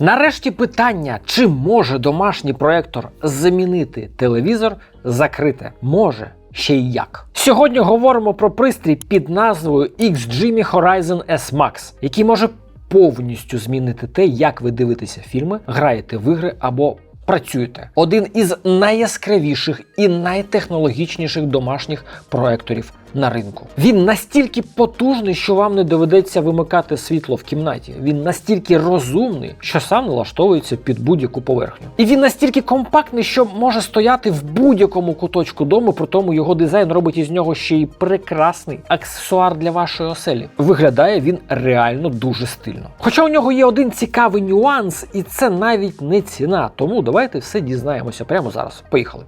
Нарешті питання, чи може домашній проектор замінити телевізор, закрите. Може. Ще й як. Сьогодні говоримо про пристрій під назвою XGIMI Horizon S Max, який може повністю змінити те, як ви дивитеся фільми, граєте в ігри або працюєте. Один із найяскравіших і найтехнологічніших домашніх проекторів на ринку. Він настільки потужний, що вам не доведеться вимикати світло в кімнаті. Він настільки розумний, що сам налаштовується під будь-яку поверхню. І він настільки компактний, що може стояти в будь-якому куточку дому, при тому його дизайн робить із нього ще й прекрасний аксесуар для вашої оселі. Виглядає він реально дуже стильно. Хоча у нього є один цікавий нюанс, і це навіть не ціна. Тому давайте все дізнаємося прямо зараз. Поїхали.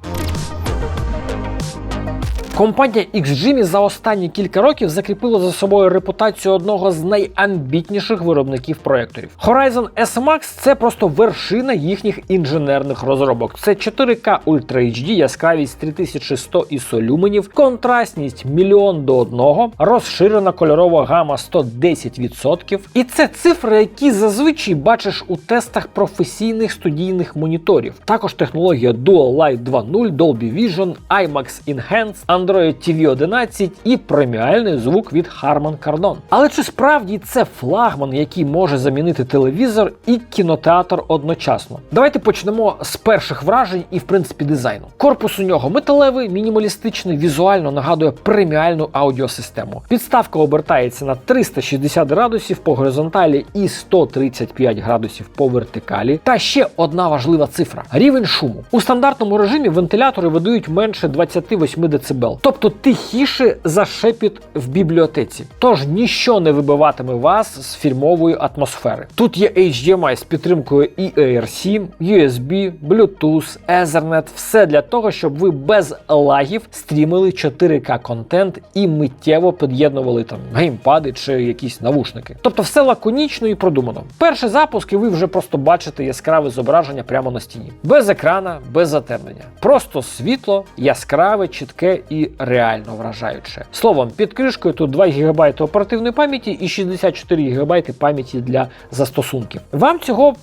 Компанія XGIMI за останні кілька років закріпила за собою репутацію одного з найамбітніших виробників проекторів. Horizon S-Max – це просто вершина їхніх інженерних розробок. Це 4К Ultra HD, яскравість 3100 ISO люменів, контрастність мільйон до одного, розширена кольорова гама 110%. І це цифри, які зазвичай бачиш у тестах професійних студійних моніторів. Також технологія Dual Light 2.0, Dolby Vision, IMAX Enhanced, Android TV 11 і преміальний звук від Harman Kardon. Але чи справді це флагман, який може замінити телевізор і кінотеатр одночасно? Давайте почнемо з перших вражень і, в принципі, дизайну. Корпус у нього металевий, мінімалістичний, візуально нагадує преміальну аудіосистему. Підставка обертається на 360 градусів по горизонталі і 135 градусів по вертикалі. Та ще одна важлива цифра: рівень шуму. У стандартному режимі вентилятори видають менше 28 дБ, тобто тихіше за шепіт в бібліотеці. Тож ніщо не вибиватиме вас з фільмової атмосфери. Тут є HDMI з підтримкою і ARC, USB, Bluetooth, Ethernet, все для того, щоб ви без лагів стрімили 4К контент і миттєво під'єднували там геймпади чи якісь навушники. Тобто все лаконічно і продумано. Перший запуск, і ви вже просто бачите яскраве зображення прямо на стіні. Без екрана, без затемнення. Просто світло, яскраве, чітке і реально вражаюче. Словом, під кришкою тут 2 ГБ оперативної пам'яті і 64 ГБ пам'яті для застосунків. Вам цього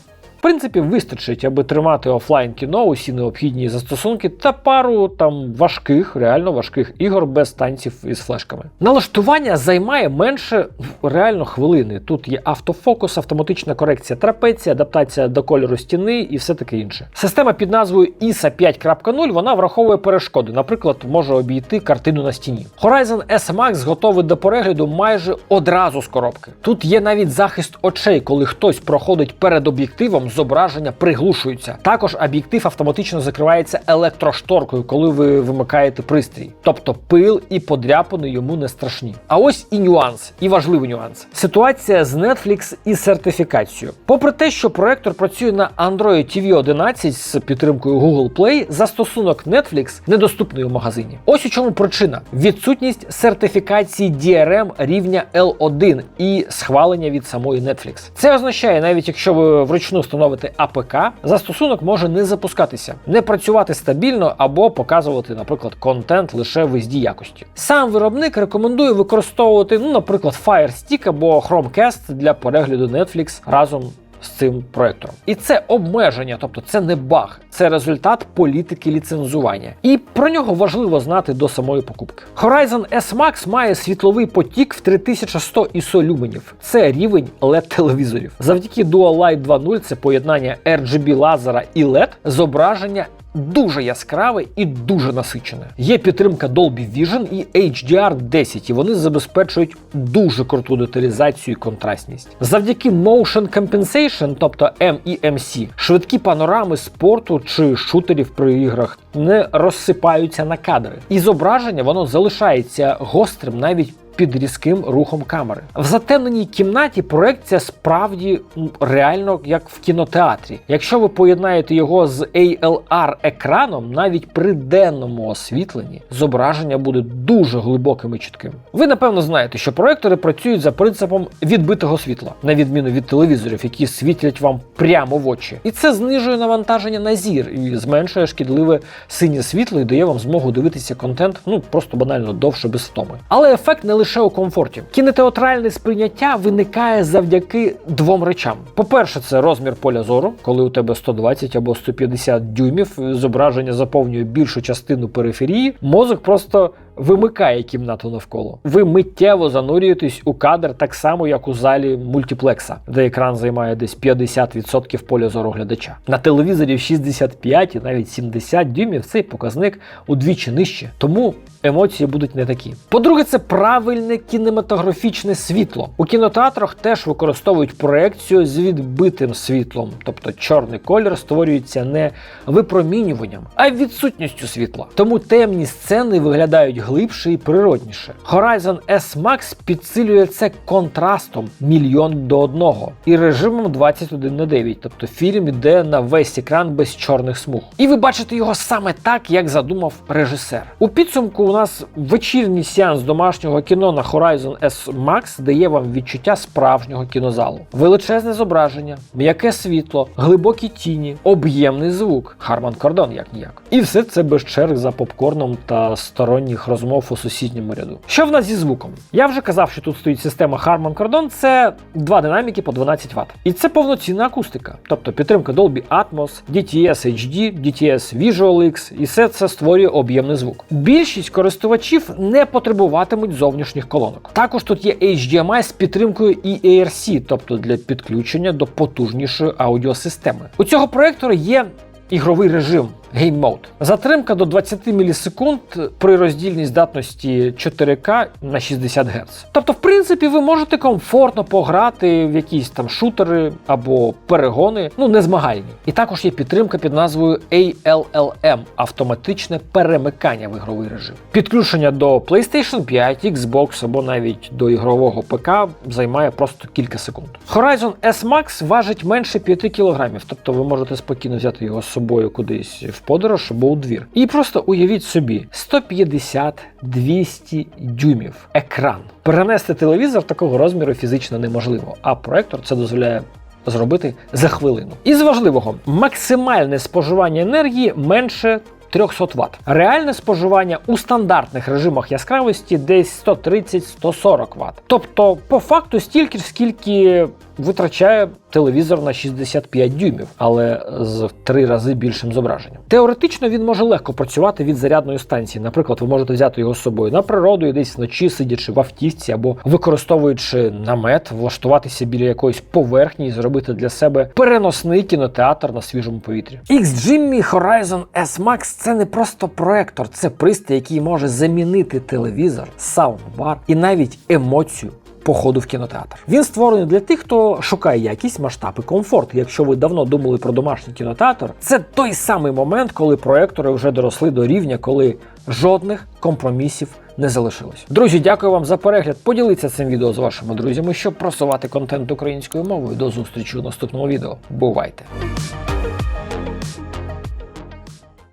принципі, вистачить, аби тримати офлайн кіно, усі необхідні застосунки та пару там важких, реально важких ігор без танців із флешками. Налаштування займає менше реально хвилини. Тут є автофокус, автоматична корекція трапеції, адаптація до кольору стіни і все таке інше. Система під назвою ISA 5.0 вона враховує перешкоди, наприклад, може обійти картину на стіні. Horizon S Max готовий до перегляду майже одразу з коробки. Тут є навіть захист очей, коли хтось проходить перед об'єктивом зображення приглушуються. Також об'єктив автоматично закривається електрошторкою, коли ви вимикаєте пристрій. Тобто пил і подряпини йому не страшні. А ось і нюанс, і важливий нюанс. Ситуація з Netflix і сертифікацією. Попри те, що проектор працює на Android TV 11 з підтримкою Google Play, застосунок Netflix недоступний у магазині. Ось у чому причина: відсутність сертифікації DRM рівня L1 і схвалення від самої Netflix. Це означає, навіть якщо ви вручну встановите АПК, застосунок може не запускатися, не працювати стабільно або показувати, наприклад, контент лише в SD якості. Сам виробник рекомендує використовувати, ну, наприклад, Fire Stick або Chromecast для перегляду Netflix разом. З цим проектором. І це обмеження, тобто це не баг, це результат політики ліцензування. І про нього важливо знати до самої покупки. Horizon S Max має світловий потік в 3100 ISO люменів. Це рівень LED телевізорів. Завдяки Dual Light 2.0 це поєднання RGB лазера і LED, зображення дуже яскраве і дуже насичене. Є підтримка Dolby Vision і HDR10, і вони забезпечують дуже круту деталізацію і контрастність. Завдяки Motion Compensation, тобто MEMC, швидкі панорами спорту чи шутерів при іграх не розсипаються на кадри. І зображення воно залишається гострим навіть під різким рухом камери. В затемненій кімнаті проекція справді реально як в кінотеатрі. Якщо ви поєднаєте його з ALR екраном, навіть при денному освітленні зображення буде дуже глибоким і чітким. Ви напевно знаєте, що проектори працюють за принципом відбитого світла, на відміну від телевізорів, які світять вам прямо в очі. І це знижує навантаження на зір і зменшує шкідливе синє світло і дає вам змогу дивитися контент ну просто банально довше без втоми. Але ефект не лише лише у комфорті. Кінотеатральне сприйняття виникає завдяки двом речам: по-перше, це розмір поля зору, коли у тебе 120 або 150 дюймів, зображення заповнює більшу частину периферії, мозок просто вимикає кімнату навколо. Ви миттєво занурюєтесь у кадр так само, як у залі мультиплекса, де екран займає десь 50% поля зору глядача. На телевізорі в 65 і навіть 70 дюймів цей показник удвічі нижче. Тому емоції будуть не такі. По-друге, це правильне кінематографічне світло. У кінотеатрах теж використовують проекцію з відбитим світлом, тобто чорний колір створюється не випромінюванням, а відсутністю світла. Тому темні сцени виглядають глибше і природніше. Horizon S Max підсилює це контрастом мільйон до одного і режимом 21 на 9, тобто фільм йде на весь екран без чорних смуг. І ви бачите його саме так, як задумав режисер. У підсумку у нас вечірній сеанс домашнього кіно на Horizon S Max дає вам відчуття справжнього кінозалу. Величезне зображення, м'яке світло, глибокі тіні, об'ємний звук, Харман Кордон, як ніяк. І все це без черг за попкорном та сторонніх розмов у сусідньому ряду. Що в нас зі звуком? Я вже казав, що тут стоїть система Harman Kardon, це два динаміки по 12 Вт. І це повноцінна акустика, тобто підтримка Dolby Atmos, DTS HD, DTS Visual X, і все це створює об'ємний звук. Більшість користувачів не потребуватимуть зовнішніх колонок. Також тут є HDMI з підтримкою і ARC, тобто для підключення до потужнішої аудіосистеми. У цього проектора є ігровий режим. Game Mode. Затримка до 20 мілісекунд при роздільній здатності 4К на 60 Гц. Тобто, в принципі, ви можете комфортно пограти в якісь там шутери або перегони, ну не змагальні. І також є підтримка під назвою ALLM автоматичне перемикання в ігровий режим. Підключення до PlayStation 5, Xbox або навіть до ігрового ПК займає просто кілька секунд. Horizon S Max важить менше 5 кг, тобто ви можете спокійно взяти його з собою кудись в подорож або у двір. І просто уявіть собі 150-200 дюймів екран. Перенести телевізор такого розміру фізично неможливо, а проектор це дозволяє. Зробити за хвилину. Із важливого, максимальне споживання енергії менше 300 Вт. Реальне споживання у стандартних режимах яскравості десь 130-140 Вт. Тобто, по факту, стільки ж, скільки витрачає телевізор на 65 дюймів, але з три рази більшим зображенням. Теоретично він може легко працювати від зарядної станції. Наприклад, ви можете взяти його з собою на природу і десь вночі, сидячи в автівці або використовуючи намет, влаштуватися біля якоїсь поверхні і зробити для себе переносний кінотеатр на свіжому повітрі. Xjimmy Horizon S Max це не просто проектор, це пристрій, який може замінити телевізор, саундбар і навіть емоцію походу в кінотеатр. Він створений для тих, хто шукає якість, масштаб і комфорт. Якщо ви давно думали про домашній кінотеатр, це той самий момент, коли проектори вже доросли до рівня, коли жодних компромісів не залишилось. Друзі, дякую вам за перегляд. Поділіться цим відео з вашими друзями, щоб просувати контент українською мовою. До зустрічі у наступному відео. Бувайте!